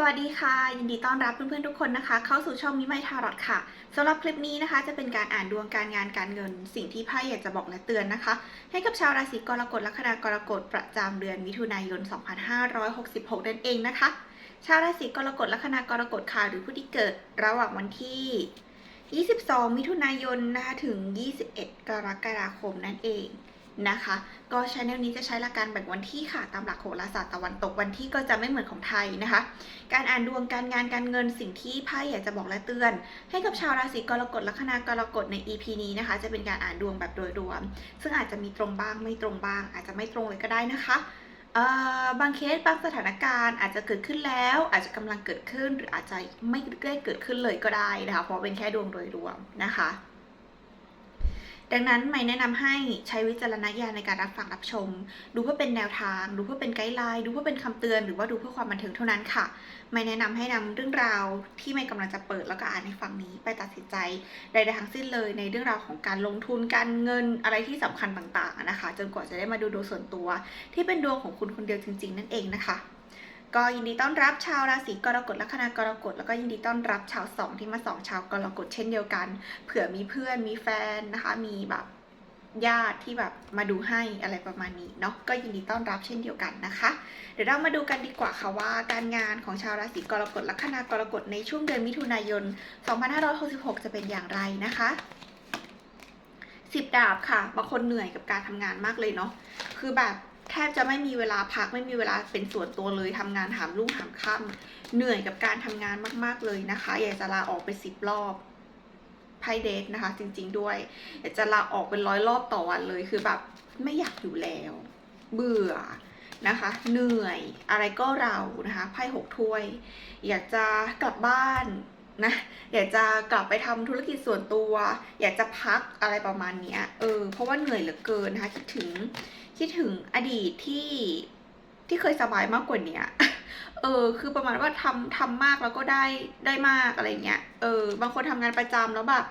สวัสดีค่ะ ยินดีต้อนรับเพื่อนๆทุกคนนะคะ เข้าสู่ช่องมิไมทารอตค่ะสำหรับคลิปนี้นะคะ จะเป็นการอ่านดวงการงานการเงิน สิ่งที่ไพ่อยากจะบอกและเตือนนะคะ ให้กับชาวราศีกรกฎและคณากรกฎประจำเดือนมิถุนายน 2566 นั่นเองนะคะ ชาวราศีกรกฎและคณากรกฎค่ะหรือผู้ที่เกิดระหว่างวันที่ 22 มิถุนายนนะคะถึง 21 กรกฎาคมนั่นเอง นะคะ ก็ช anel นี้จะใช้หลักการแบ่งวันที่ค่ะ ตามหลักโหราศาสตร์ตะวันตกวันที่ก็จะไม่เหมือนของไทยนะคะ การอ่านดวงการงานการเงินสิ่งที่ไพ่อยากจะบอกและเตือน ให้กับชาวราศีกรกฎละคณากรกฎใน EP นี้นะคะ จะเป็นการอ่านดวงแบบโดยรวม ซึ่งอาจจะมีตรงบ้างไม่ตรงบ้าง อาจจะไม่ตรงเลยก็ได้นะคะบางเคสบางสถานการณ์อาจจะเกิดขึ้นแล้ว อาจจะกำลังเกิดขึ้นหรืออาจจะไม่ได้เกิดขึ้นเลยก็ได้นะคะเพราะเป็นแค่ดวงโดยรวมนะคะ ดังนั้นไม่แนะนำให้ใช้วิจารณญาณในการรับฟังรับชม ดูเพื่อเป็นแนวทาง ดูเพื่อเป็นไกด์ไลน์ ดูเพื่อเป็นคำเตือน หรือว่าดูเพื่อความบันเทิงเท่านั้นค่ะ ไม่แนะนำให้นำเรื่องราวที่ไม่กำลังจะเปิดแล้วก็อ่านในฝั่งนี้ ไปตัดสินใจใดๆทั้งสิ้นเลย ในเรื่องราวของการลงทุน การเงิน อะไรที่สำคัญต่างๆนะคะ จนกว่าจะได้มาดูดวงส่วนตัว ที่เป็นดวงของคุณคนเดียวจริง ๆ นั่นเองนะคะ ก็ยินดีต้อนรับชาวราศีกรกฎและคณากรกฎแล้วก็ยินดีต้อนรับชาวสองที่มาสองชาวกรกฎเช่นเดียวกัน เผื่อมีเพื่อนมีแฟนนะคะมีแบบญาติที่แบบมาดูให้อะไรประมาณนี้เนาะก็ยินดีต้อนรับเช่นเดียวกันนะคะ เดี๋ยวเรามาดูกันดีกว่าค่ะว่า การงานของชาวราศีกรกฎและคณากรกฎในช่วงเดือนมิถุนายน 2566 จะเป็นอย่างไรนะคะสิบดาบค่ะบางคนเหนื่อยกับการทำงานมากเลยเนาะคือแบบ แทบจะไม่มีเวลาพักไม่มีเวลาเป็นส่วนตัวเลยทำงานหามรุ่งหามค่ำเหนื่อยกับการทำงานมาก ๆเลยนะคะอยากจะลาออกไปสิบรอบไพ่เดทนะคะ จริง ๆ ด้วยอยากจะลาออกเป็นร้อยรอบต่อวันเลยคือแบบไม่อยากอยู่แล้ว เบื่อนะคะ เหนื่อยอะไรก็เรานะคะไพ่หกถ้วย อยากจะกลับบ้าน นะอยากจะกลับไปทำธุรกิจส่วนตัว อยากจะพักอะไรประมาณเนี้ยเออเพราะว่าเหนื่อยเหลือเกินนะคะคิดถึงคิดถึงอดีตที่ที่เคยสบายมากกว่าเนี้ยเออคือประมาณว่าทำทำมากแล้วก็ได้ได้มากอะไรเงี้ยเออบางคนทำงานประจำแล้วแบบ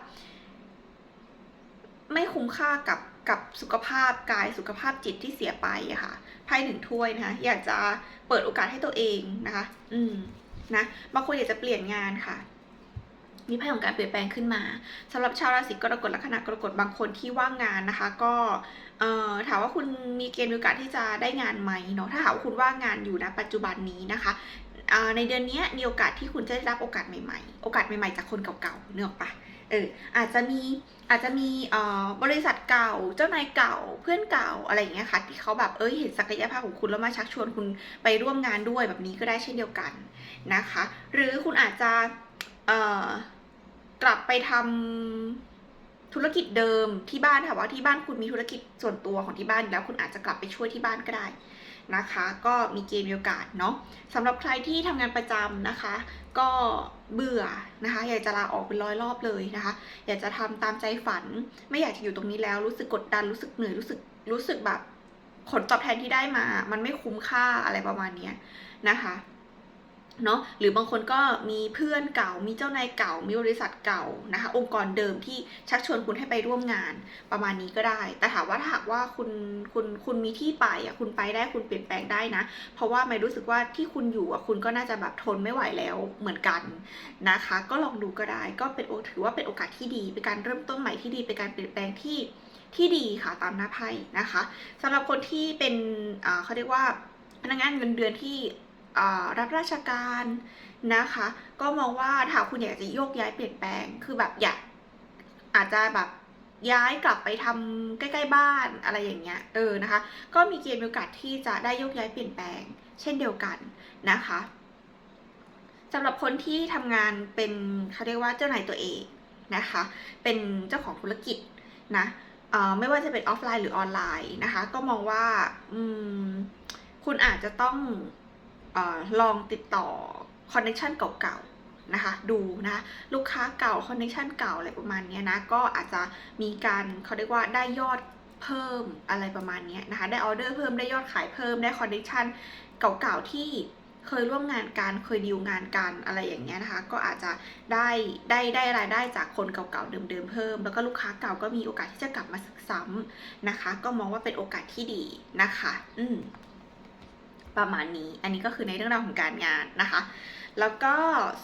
ไม่คุ้มค่ากับกับสุขภาพกายสุขภาพจิตที่เสียไปอะค่ะไพ่หนึ่งถ้วยนะคะอยากจะเปิดโอกาสให้ตัวเองนะคะ อืมนะบางคนอยากจะเปลี่ยนงานค่ะ มีไพ่ของการเปลี่ยนแปลงขึ้นมาสำหรับชาวราศีกรกฎและคณะกรกฎบางคนที่ว่างงานนะคะ ก็ถามว่าคุณมีเกณฑ์โอกาสที่จะได้งานไหมเนาะถ้าหากว่าคุณว่างงานอยู่นะปัจจุบันนี้นะคะในเดือนนี้มีโอกาสที่คุณจะได้รับโอกาสใหม่ๆ โอกาสใหม่ๆจากคนเก่าๆเนื้อปะเอออาจจะมีอาจจะมีบริษัทเก่าเจ้านายเก่าเพื่อนเก่าอะไรอย่างเงี้ยค่ะที่เขาแบบเอ้ยเห็นศักยภาพของคุณแล้วมาชักชวนคุณไปร่วมงานด้วยแบบนี้ก็ได้เช่นเดียวกันนะคะ หรือคุณอาจจะ กลับไปทำธุรกิจเดิมที่บ้านค่ะว่าที่บ้านคุณมีธุรกิจส่วนตัวของที่บ้าน แล้วคุณอาจจะกลับไปช่วยที่บ้านก็ได้นะคะ ก็มีเกณฑ์มีโอกาสเนาะสำหรับใครที่ทำงานประจำนะคะ ก็เบื่อนะคะ อยากจะลาออกเป็นร้อยรอบเลยนะคะ อยากจะทำตามใจฝัน ไม่อยากจะอยู่ตรงนี้แล้วรู้สึกกดดันรู้สึกเหนื่อยรู้สึกรู้สึกแบบผลตอบแทนที่ได้มา มันไม่คุ้มค่าอะไรประมาณเนี้ยนะคะ เนาะหรือบางคนก็มีเพื่อนเก่า มีเจ้านายเก่า มีบริษัทเก่านะคะ องค์กรเดิมที่ชักชวนคุณให้ไปร่วมงานประมาณนี้ก็ได้ แต่ถามว่าถ้าหากว่าคุณคุณคุณมีที่ไปอะคุณไปได้คุณเปลี่ยนแปลงได้นะ เพราะว่าไม่รู้สึกว่าที่คุณอยู่อะคุณก็น่าจะแบบทนไม่ไหวแล้วเหมือนกันนะคะ ก็ลองดูก็ได้ก็เป็นโอถือว่าเป็นโอกาสที่ดีเป็นการเริ่มต้นใหม่ที่ดีเป็นการเปลี่ยนแปลงที่ที่ดีค่ะตามหน้าไพ่นะคะสำหรับคนที่เป็นอ่าเขาเรียกว่าพนักงานเงินเดือนที่ รับราชการนะคะ ก็มองว่าถ้าคุณอยากจะโยกย้ายเปลี่ยนแปลงคือแบบอยากอาจจะแบบย้ายกลับไปทำใกล้ ๆ บ้านอะไรอย่างเงี้ยเออนะคะ ก็มีเกณฑ์มีโอกาสที่จะได้โยกย้ายเปลี่ยนแปลง เช่นเดียวกันนะคะสำหรับคนที่ทำงานเป็นเขาเรียกว่าเจ้านายตัวเองนะคะ เป็นเจ้าของธุรกิจนะออไม่ว่าจะเป็นออฟไลน์หรือออนไลน์นะคะ ก็มองว่าอืมคุณอาจจะต้อง ออลองติดต่อคอนเนคชันเก่าๆนะคะดูนะลูกค้าเก่าคอนเนคชันเก่าอะไรประมาณนี้นะก็อาจจะมีการเขาเรียกว่าได้ยอดเพิ่มอะไรประมาณนี้นะคะได้ออเดอร์เพิ่มได้ยอดขายเพิ่มได้คอนเนคชันเก่าๆที่เคยร่วมงานกันเคยดีลงานกันอะไรอย่างเงี้ยนะคะ ก็อาจจะได้ได้ได้รายได้จากคนเก่าๆเดิมๆเพิ่ม แล้วก็ลูกค้าเก่าก็มีโอกาสที่จะกลับมาซ้ำนะคะ ก็มองว่าเป็นโอกาสที่ดีนะคะ อืม ประมาณนี้ อันนี้ก็คือในเรื่องราวของการงานนะคะ แล้วก็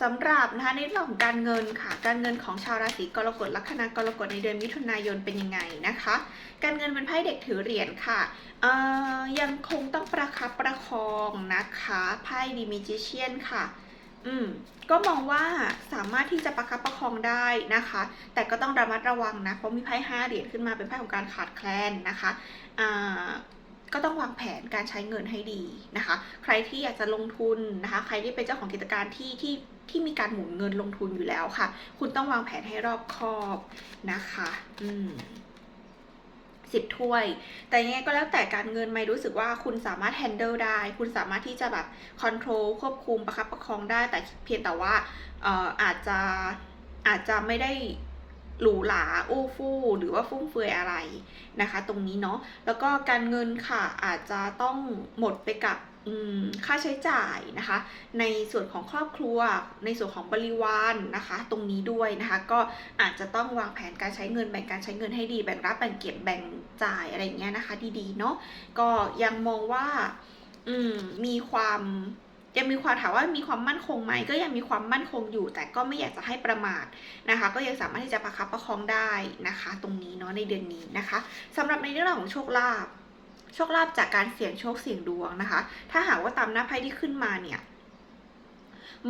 สำหรับนะคะในเรื่องของการเงินค่ะ การเงินของชาวราศีกรกฎลัคนากรกฎในเดือนมิถุนายนเป็นยังไงนะคะ การเงินเป็นไพ่เด็กถือเหรียญค่ะยังคงต้องประคับประคองนะคะไพ่ดีมิจิเชียนค่ะอืมก็มองว่าสามารถที่จะประคับประคองได้นะคะ แต่ก็ต้องระมัดระวังนะ เพราะมีไพ่ห้าเหรียญขึ้นมาเป็นไพ่ของการขาดแคลนนะคะอ่า ก็ต้องวางแผนการใช้เงินให้ดีนะคะ ใครที่อยากจะลงทุนนะคะ ใครที่เป็นเจ้าของกิจการที่ที่ที่มีการหมุนเงินลงทุนอยู่แล้วค่ะ คุณต้องวางแผนให้รอบคอบนะคะ อืมสิบถ้วย แต่ยังไงก็แล้วแต่การเงินไม่รู้สึกว่าคุณสามารถ handle ได้ คุณสามารถที่จะแบบ control ควบคุมประคับประคองได้ แต่เพียงแต่ว่าเอ่ออาจจะอาจจะไม่ได้ หรูหราอู้ฟู่หรือว่าฟุ่มเฟือยอะไรนะคะ ตรงนี้เนาะแล้วก็การเงินค่ะอาจจะต้องหมดไปกับค่าใช้จ่ายนะคะ ในส่วนของครอบครัว ในส่วนของบริวารนะคะ ตรงนี้ด้วยนะคะ ก็อาจจะต้องวางแผนการใช้เงินแบ่งการใช้เงินให้ดีแบ่งรับแบ่งเก็บแบ่งจ่ายอะไรเงี้ยนะคะ ดีๆเนาะก็ยังมองว่าอืมีความ ยังมีความถามว่ามีความมั่นคงไหมก็ยังมีความมั่นคงอยู่ แต่ก็ไม่อยากจะให้ประมาทนะคะ ก็ยังสามารถที่จะประคับประคองได้นะคะ ตรงนี้เนาะในเดือนนี้นะคะสำหรับในเรื่องของโชคลาภโชคลาภจากการเสี่ยงโชคเสี่ยงดวงนะคะ ถ้าหากว่าตามหน้าไพ่ที่ขึ้นมาเนี่ย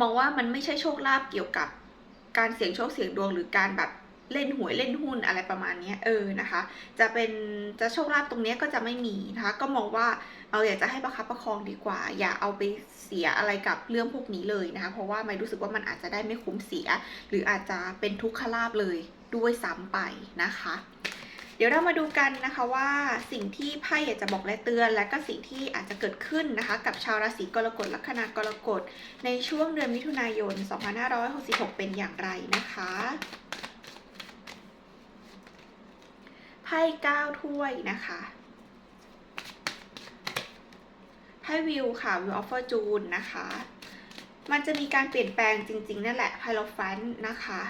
มองว่ามันไม่ใช่โชคลาภเกี่ยวกับการเสี่ยงโชคเสี่ยงดวงหรือการแบบ เล่นหวยเล่นหุ้นอะไรประมาณนี้เออนะคะ จะเป็นจะโชคลาภตรงนี้ก็จะไม่มีนะคะ ก็มองว่าเราอยากจะให้ประคับประคองดีกว่า อย่าเอาไปเสียอะไรกับเรื่องพวกนี้เลยนะคะ เพราะว่าไม่รู้สึกว่ามันอาจจะได้ไม่คุ้มเสีย หรืออาจจะเป็นทุกขลาภเลยด้วยซ้ำไปนะคะ เดี๋ยวเรามาดูกันนะคะว่าสิ่งที่ไพ่อยากจะบอกและเตือน และก็สิ่งที่อาจจะเกิดขึ้นนะคะ กับชาวราศีกรกฎลัคนากรกฎในช่วงเดือนมิถุนายน 2566 เป็นอย่างไรนะคะ ไพ่เก้าถ้วยนะคะไพ่วิวค่ะวิวออฟเฟอร์จูนนะคะ มันจะมีการเปลี่ยนแปลงจริง ๆ นั่นแหละไพ่โลฟันนะคะ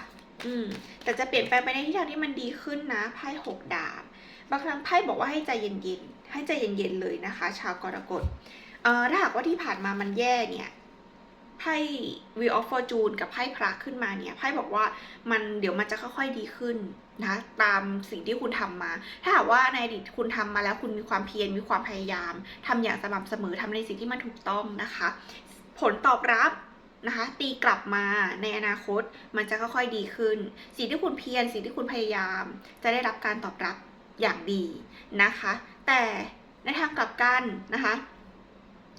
อืม แต่จะเปลี่ยนแปลงไปในทิศทางที่มันดีขึ้นนะไพ่หกดาบบางครั้งไพ่บอกว่าให้ใจเย็นๆให้ใจเย็นๆเลยนะคะ ชาวกรกฎเอ่อถ้าหากว่าที่ผ่านมามันแย่เนี่ย ไพ่ Wheel of Fortune กับไพ่พระขึ้นมาเนี่ยไพ่บอกว่ามันเดี๋ยวมันจะค่อยๆดีขึ้นนะคะตามสิ่งที่คุณทำมา ถ้าหากว่าในอดีตคุณทำมาแล้วคุณมีความเพียรมีความพยายามทำอย่างสม่ำเสมอทำในสิ่งที่มันถูกต้องนะคะ ผลตอบรับนะคะตีกลับมาในอนาคตมันจะค่อยๆดีขึ้น สิ่งที่คุณเพียรสิ่งที่คุณพยายาม จะได้รับการตอบรับอย่างดีนะคะ แต่ในทางกลับกันนะคะ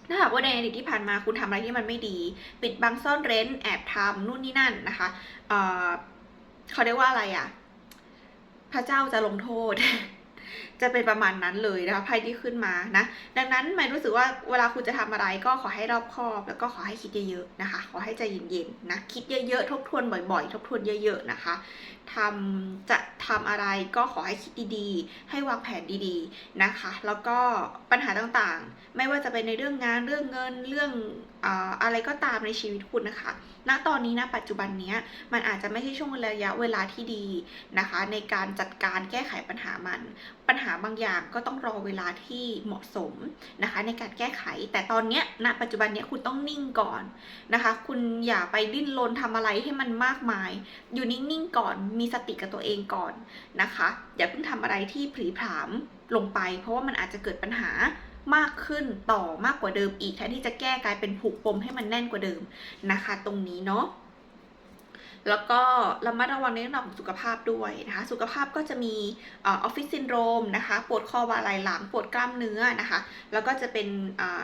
ถ้าหากว่าในอดีตที่ผ่านมาคุณทำอะไรที่มันไม่ดี ปิดบังซ่อนเร้น แอบทำนู่นนี่นั่นนะคะเเขาเรียกว่าอะไรอะ่ะ พระเจ้าจะลงโทษ จะเป็นประมาณนั้นเลยนะคะไพ่ที่ขึ้นมานะ ดังนั้นหมายรู้สึกว่าเวลาคุณจะทำอะไรก็ขอให้รอบคอบ แล้วก็ขอให้คิดเยอะๆนะคะ ขอให้ใจเย็นๆนะคิดเยอะๆทบทวนบ่อย ๆ ทบทวนเยอะ ๆนะคะ ทำจะทำอะไรก็ขอให้คิดดีๆ ให้วางแผนดีๆนะคะ แล้วก็ปัญหาต่างๆ ไม่ว่าจะเป็นในเรื่องงานเรื่องเงินเรื่องอะไรก็ตามในชีวิตคุณนะคะ ณ ตอนนี้นะปัจจุบันนี้มันอาจจะไม่ใช่ช่วงระยะเวลาที่ดีนะคะ ในการจัดการแก้ไขปัญหามัน ปัญหาบางอย่างก็ต้องรอเวลาที่เหมาะสมนะคะ ในการแก้ไข แต่ตอนเนี้ยณปัจจุบันเนี้ยคุณต้องนิ่งก่อนนะคะ คุณอย่าไปดิ้นรนทำอะไรให้มันมากมาย อยู่นิ่งๆก่อนมีสติกับตัวเองก่อนนะคะ อย่าเพิ่งทำอะไรที่ผลีผลามลงไป เพราะว่ามันอาจจะเกิดปัญหามากขึ้นต่อมากกว่าเดิมอีกแทนที่จะแก้กลายเป็นผูกปมให้มันแน่นกว่าเดิมนะคะ ตรงนี้เนาะ แล้วก็ระมัดระวังในเรื่องของสุขภาพด้วยนะคะ สุขภาพก็จะมีออฟฟิศซินโดรมนะคะ ปวดคอบ่าไหล่หลัง ปวดกล้ามเนื้อนะคะ แล้วก็จะเป็น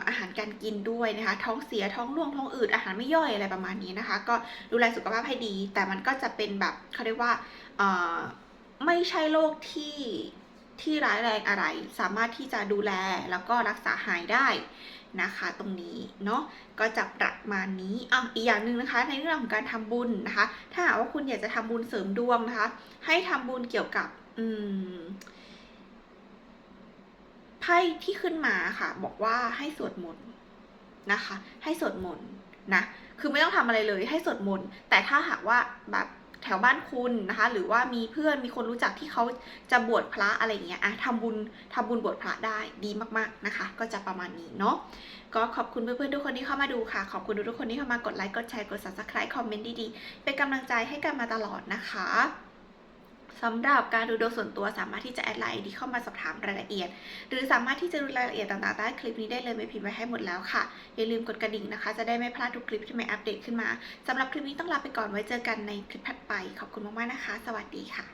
อาหารการกินด้วยนะคะ ท้องเสีย ท้องร่วง ท้องอืด อาหารไม่ย่อยอะไรประมาณนี้นะคะ ก็ดูแลสุขภาพให้ดี แต่มันก็จะเป็นแบบเขาเรียกว่าไม่ใช่โรคที่ ที่ร้ายแรงอะไร สามารถที่จะดูแลแล้วก็รักษาหายได้นะคะ ตรงนี้เนาะก็จะประมาณนี้อะอีกอย่างหนึ่งนะคะ ในเรื่องของการทำบุญนะคะ ถ้าหากว่าคุณอยากจะทำบุญเสริมดวงนะคะ ให้ทำบุญเกี่ยวกับอืมไพ่ที่ขึ้นมาค่ะ บอกว่าให้สวดมนต์นะคะ ให้สวดมนต์นะคือไม่ต้องทำอะไรเลยให้สวดมนต์แต่ถ้าหากว่าแบบ แถวบ้านคุณนะคะ หรือว่ามีเพื่อนมีคนรู้จักที่เขาจะบวชพระอะไรเงี้ยอะทำบุญทำบุญบวชพระได้ดีมากๆนะคะ ก็จะประมาณนี้เนาะก็ขอบคุณเพื่อนๆทุกคนที่เข้ามาดูค่ะ ขอบคุณทุกคนที่เข้ามากดไลค์กดแชร์กด subscribe คอมเมนต์ดีๆเป็นกำลังใจให้กันมาตลอดนะคะ สำหรับการดูดวงส่วนตัวสามารถที่จะแอดไลน์ดีเข้ามาสอบถามรายละเอียด หรือสามารถที่จะดูรายละเอียดต่างๆใต้คลิปนี้ได้เลยไม่พิมพ์ไว้ให้หมดแล้วค่ะ อย่าลืมกดกระดิ่งนะคะ จะได้ไม่พลาดทุกคลิปที่ไม่อัปเดตขึ้นมาสำหรับคลิปนี้ต้องลาไปก่อนไว้เจอกันในคลิปถัดไป ขอบคุณมากๆนะคะ สวัสดีค่ะ